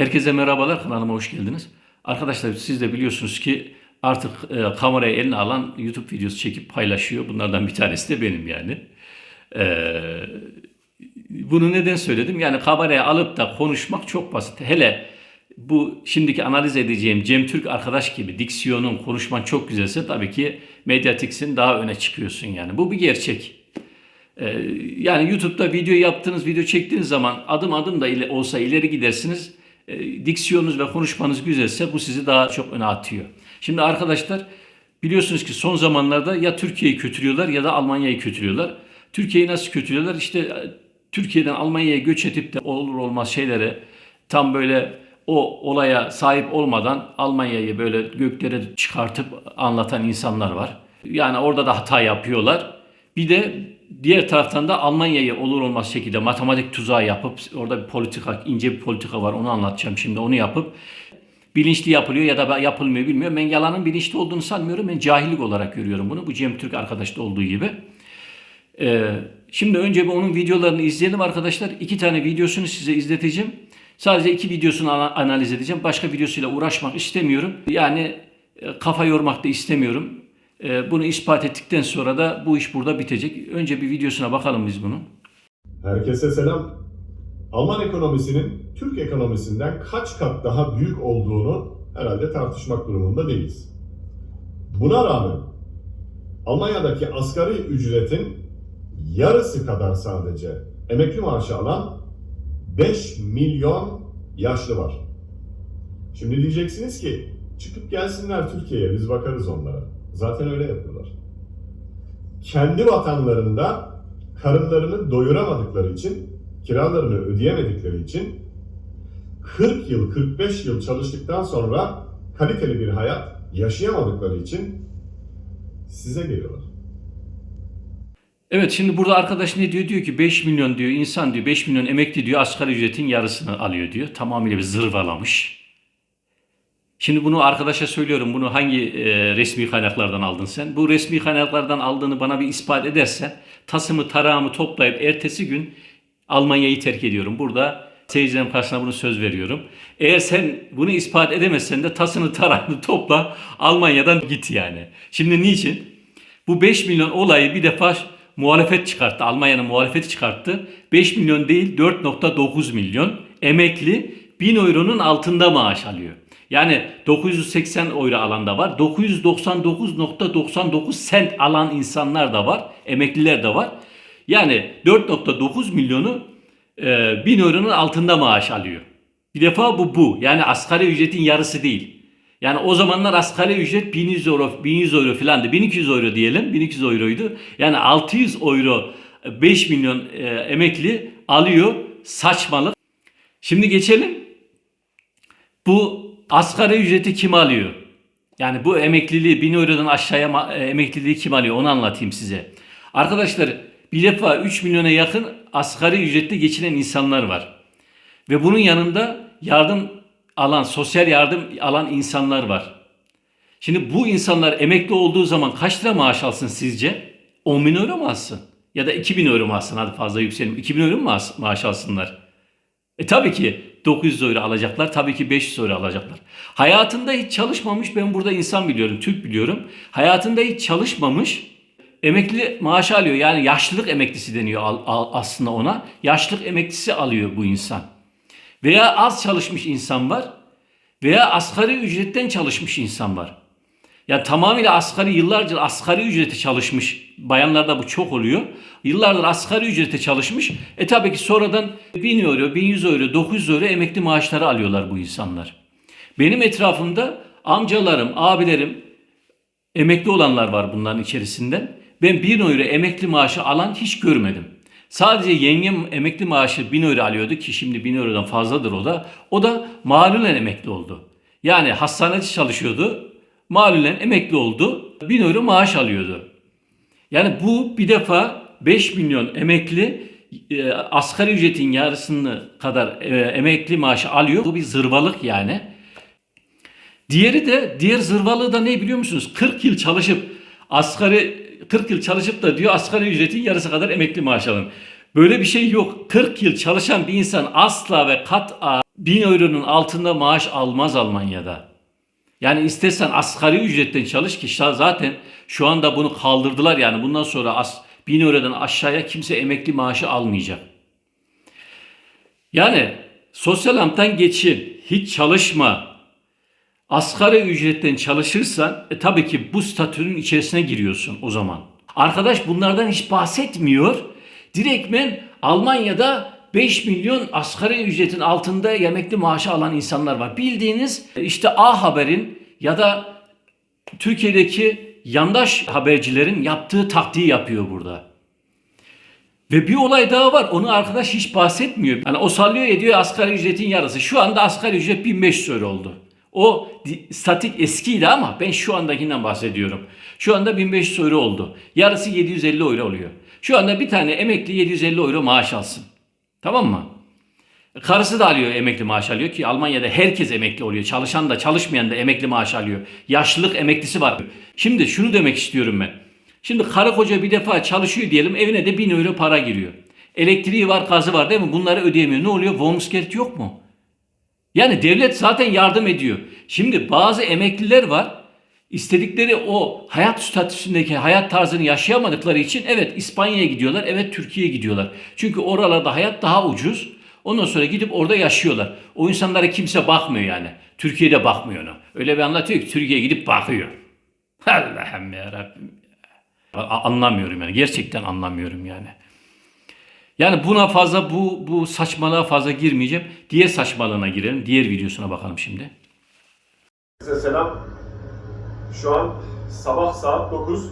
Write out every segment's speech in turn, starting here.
Herkese merhabalar, kanalıma hoş geldiniz. Arkadaşlar siz de biliyorsunuz ki artık e, kamerayı eline alan YouTube videosu çekip paylaşıyor. Bunlardan bir tanesi de benim yani. E, bunu neden söyledim? Yani kameraya alıp da konuşmak çok basit. Hele bu şimdiki analiz edeceğim Cem Türk arkadaş gibi diksiyonun, konuşman çok güzelse tabii ki Mediatiksin daha öne çıkıyorsun yani. Bu bir gerçek. Ee, yani YouTube'da video yaptığınız, video çektiğiniz zaman adım adım da ile, olsa ileri gidersiniz. Ee, diksiyonunuz ve konuşmanız güzelse bu sizi daha çok öne atıyor. Şimdi arkadaşlar biliyorsunuz ki son zamanlarda ya Türkiye'yi kötülüyorlar ya da Almanya'yı kötülüyorlar. Türkiye'yi nasıl kötülüyorlar? İşte e, Türkiye'den Almanya'ya göç edip de olur olmaz şeylere tam böyle o olaya sahip olmadan Almanya'yı böyle göklere çıkartıp anlatan insanlar var. Yani orada da hata yapıyorlar. Bir de diğer taraftan da Almanya'yı olur olmaz şekilde matematik tuzağı yapıp orada bir politika, ince bir politika var onu anlatacağım şimdi onu yapıp bilinçli yapılıyor ya da yapılmıyor bilmiyorum. Ben yalanın bilinçli olduğunu sanmıyorum. Ben cahillik olarak görüyorum bunu. Bu Cem Türk arkadaşta olduğu gibi. Ee, şimdi önce bir onun videolarını izleyelim arkadaşlar. İki tane videosunu size izleteceğim. Sadece iki videosunu ana- analiz edeceğim. Başka videosuyla uğraşmak istemiyorum. Yani e, kafa yormak da istemiyorum. E, Bunu ispat ettikten sonra da bu iş burada bitecek. Önce bir videosuna bakalım biz bunun. Herkese selam. Alman ekonomisinin Türk ekonomisinden kaç kat daha büyük olduğunu herhalde tartışmak durumunda değiliz. Buna rağmen Almanya'daki asgari ücretin yarısı kadar sadece emekli maaşı alan 5 milyon yaşlı var. Şimdi diyeceksiniz ki çıkıp gelsinler Türkiye'ye biz bakarız onlara. Zaten öyle yapıyorlar. Kendi vatanlarında karınlarını doyuramadıkları için, kiralarını ödeyemedikleri için 40 yıl, 45 yıl çalıştıktan sonra kaliteli bir hayat yaşayamadıkları için size geliyorlar. Evet şimdi burada arkadaş ne diyor? Diyor ki 5 milyon diyor insan diyor 5 milyon emekli diyor asgari ücretin yarısını alıyor diyor. Tamamıyla bir zırvalamış. Şimdi bunu arkadaşa söylüyorum. Bunu hangi e, resmi kaynaklardan aldın sen? Bu resmi kaynaklardan aldığını bana bir ispat edersen tasımı tarağımı toplayıp ertesi gün Almanya'yı terk ediyorum. Burada seyircilerim karşısına bunu söz veriyorum. Eğer sen bunu ispat edemezsen de tasını tarağını topla Almanya'dan git yani. Şimdi niçin? Bu 5 milyon olayı bir defa muhalefet çıkarttı. Almanya'nın muhalefeti çıkarttı. 5 milyon değil 4.9 milyon emekli 1000 euronun altında maaş alıyor. Yani 980 euro alan da var. 999.99 sent alan insanlar da var. Emekliler de var. Yani 4.9 milyonu e, 1000 euronun altında maaş alıyor. Bir defa bu bu. Yani asgari ücretin yarısı değil. Yani o zamanlar asgari ücret 1100 euro, 1100 euro filandı. 1200 euro diyelim. 1200 euroydu. Yani 600 euro 5 milyon e, emekli alıyor. Saçmalık. Şimdi geçelim. Bu asgari ücreti kim alıyor? Yani bu emekliliği 1000 eurodan aşağıya e, emekliliği kim alıyor? Onu anlatayım size. Arkadaşlar bir defa 3 milyona yakın asgari ücretli geçinen insanlar var. Ve bunun yanında yardım alan, sosyal yardım alan insanlar var. Şimdi bu insanlar emekli olduğu zaman kaç lira maaş alsın sizce? 10 bin euro mu alsın? Ya da 2 bin euro mu alsın? Hadi fazla yükselim. 2 bin euro mu maaş alsınlar? E tabii ki 900 euro alacaklar. Tabii ki 500 euro alacaklar. Hayatında hiç çalışmamış ben burada insan biliyorum, Türk biliyorum. Hayatında hiç çalışmamış emekli maaşı alıyor. Yani yaşlılık emeklisi deniyor aslında ona. Yaşlılık emeklisi alıyor bu insan. Veya az çalışmış insan var. Veya asgari ücretten çalışmış insan var. Ya tamamıyla asgari yıllarca asgari ücrete çalışmış. Bayanlarda bu çok oluyor. Yıllardır asgari ücrete çalışmış. E tabii ki sonradan 1000 euro, 1100 euro, 900 euro emekli maaşları alıyorlar bu insanlar. Benim etrafımda amcalarım, abilerim, emekli olanlar var bunların içerisinden. Ben 1000 euro emekli maaşı alan hiç görmedim. Sadece yengem emekli maaşı 1000 euro alıyordu ki şimdi 1000 eurodan fazladır o da. O da malulen emekli oldu. Yani hastanede çalışıyordu. Malulen emekli oldu. 1000 euro maaş alıyordu. Yani bu bir defa 5 milyon emekli e, asgari ücretin yarısını kadar e, emekli maaşı alıyor. Bu bir zırvalık yani. Diğeri de diğer zırvalığı da ne biliyor musunuz? 40 yıl çalışıp asgari 40 yıl çalışıp da diyor asgari ücretin yarısı kadar emekli maaş alın. Böyle bir şey yok. 40 yıl çalışan bir insan asla ve kat'a 1000 euronun altında maaş almaz Almanya'da. Yani istersen asgari ücretten çalış ki zaten şu anda bunu kaldırdılar yani bundan sonra as, 1000 eurodan aşağıya kimse emekli maaşı almayacak. Yani sosyal amttan geçin, hiç çalışma, asgari ücretten çalışırsan e, tabii ki bu statünün içerisine giriyorsun o zaman. Arkadaş bunlardan hiç bahsetmiyor. Direktmen Almanya'da 5 milyon asgari ücretin altında emekli maaşı alan insanlar var. Bildiğiniz e, işte A Haber'in ya da Türkiye'deki yandaş habercilerin yaptığı taktiği yapıyor burada. Ve bir olay daha var. Onu arkadaş hiç bahsetmiyor. Yani o sallıyor ediyor asgari ücretin yarısı. Şu anda asgari ücret 1500 euro oldu. O statik eskiydi ama ben şu andakinden bahsediyorum. Şu anda 1500 euro oldu. Yarısı 750 euro oluyor. Şu anda bir tane emekli 750 euro maaş alsın. Tamam mı? Karısı da alıyor emekli maaş alıyor ki Almanya'da herkes emekli oluyor. Çalışan da çalışmayan da emekli maaş alıyor. Yaşlılık emeklisi var. Şimdi şunu demek istiyorum ben. Şimdi karı koca bir defa çalışıyor diyelim evine de 1000 euro para giriyor. Elektriği var, gazı var değil mi? Bunları ödeyemiyor. Ne oluyor? Wohnungsgeld yok mu? Yani devlet zaten yardım ediyor. Şimdi bazı emekliler var. İstedikleri o hayat statüsündeki hayat tarzını yaşayamadıkları için evet İspanya'ya gidiyorlar, evet Türkiye'ye gidiyorlar. Çünkü oralarda hayat daha ucuz. Ondan sonra gidip orada yaşıyorlar. O insanlara kimse bakmıyor yani. Türkiye'de bakmıyor onu. Öyle bir anlatıyor ki Türkiye'ye gidip bakıyor. Allah'ım ya Rabbim. Anlamıyorum yani. Gerçekten anlamıyorum yani. Yani buna fazla bu bu saçmalığa fazla girmeyeceğim. Diğer saçmalığına girelim. Diğer videosuna bakalım şimdi. Size selam. Şu an sabah saat 9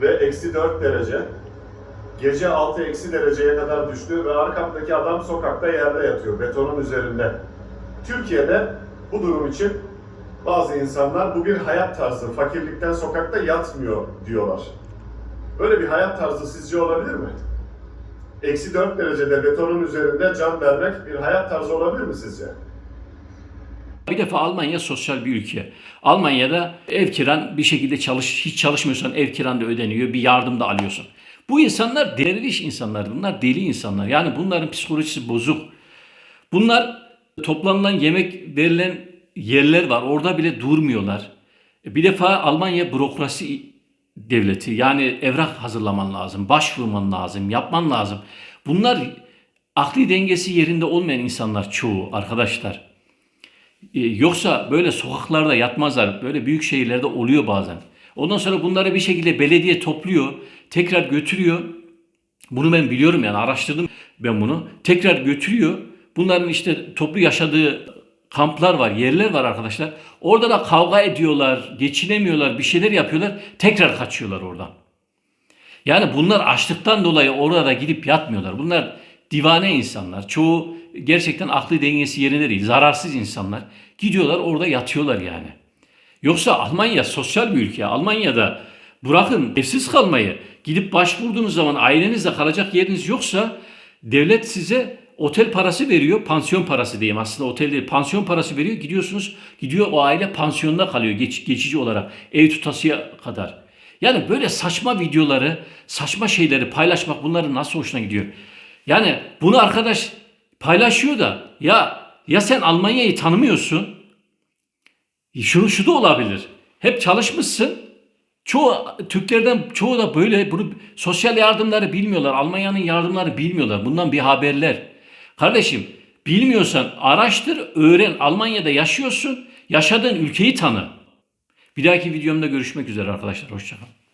ve eksi 4 derece. Gece 6 eksi dereceye kadar düştü ve arkamdaki adam sokakta yerde yatıyor, betonun üzerinde. Türkiye'de bu durum için bazı insanlar bu bir hayat tarzı, fakirlikten sokakta yatmıyor diyorlar. Böyle bir hayat tarzı sizce olabilir mi? Eksi 4 derecede betonun üzerinde can vermek bir hayat tarzı olabilir mi sizce? Bir defa Almanya sosyal bir ülke. Almanya'da ev kiran bir şekilde çalış hiç çalışmıyorsan ev kiran da ödeniyor, bir yardım da alıyorsun. Bu insanlar derviş insanlar, bunlar deli insanlar. Yani bunların psikolojisi bozuk. Bunlar toplanılan yemek verilen yerler var. Orada bile durmuyorlar. Bir defa Almanya bürokrasi devleti. Yani evrak hazırlaman lazım, başvurman lazım, yapman lazım. Bunlar akli dengesi yerinde olmayan insanlar çoğu arkadaşlar. Ee, Yoksa böyle sokaklarda yatmazlar. Böyle büyük şehirlerde oluyor bazen. Ondan sonra bunları bir şekilde belediye topluyor, tekrar götürüyor. Bunu ben biliyorum yani araştırdım ben bunu. Tekrar götürüyor. Bunların işte toplu yaşadığı kamplar var, yerler var arkadaşlar. Orada da kavga ediyorlar, geçinemiyorlar, bir şeyler yapıyorlar. Tekrar kaçıyorlar oradan. Yani bunlar açlıktan dolayı orada gidip yatmıyorlar. Bunlar divane insanlar. Çoğu gerçekten aklı dengesi yerinde değil. Zararsız insanlar. Gidiyorlar orada yatıyorlar yani. Yoksa Almanya sosyal bir ülke. Almanya'da bırakın evsiz kalmayı. Gidip başvurduğunuz zaman ailenizle kalacak yeriniz yoksa devlet size otel parası veriyor. Pansiyon parası diyeyim aslında otel değil. Pansiyon parası veriyor. Gidiyorsunuz. Gidiyor o aile pansiyonda kalıyor geç, geçici olarak. Ev tutasıya kadar. Yani böyle saçma videoları, saçma şeyleri paylaşmak bunların nasıl hoşuna gidiyor? Yani bunu arkadaş paylaşıyor da ya ya sen Almanya'yı tanımıyorsun. Şunu şu da olabilir. Hep çalışmışsın. Çoğu Türklerden çoğu da böyle bunu sosyal yardımları bilmiyorlar. Almanya'nın yardımları bilmiyorlar. Bundan bir haberler. Kardeşim bilmiyorsan araştır, öğren. Almanya'da yaşıyorsun. Yaşadığın ülkeyi tanı. Bir dahaki videomda görüşmek üzere arkadaşlar. Hoşçakalın.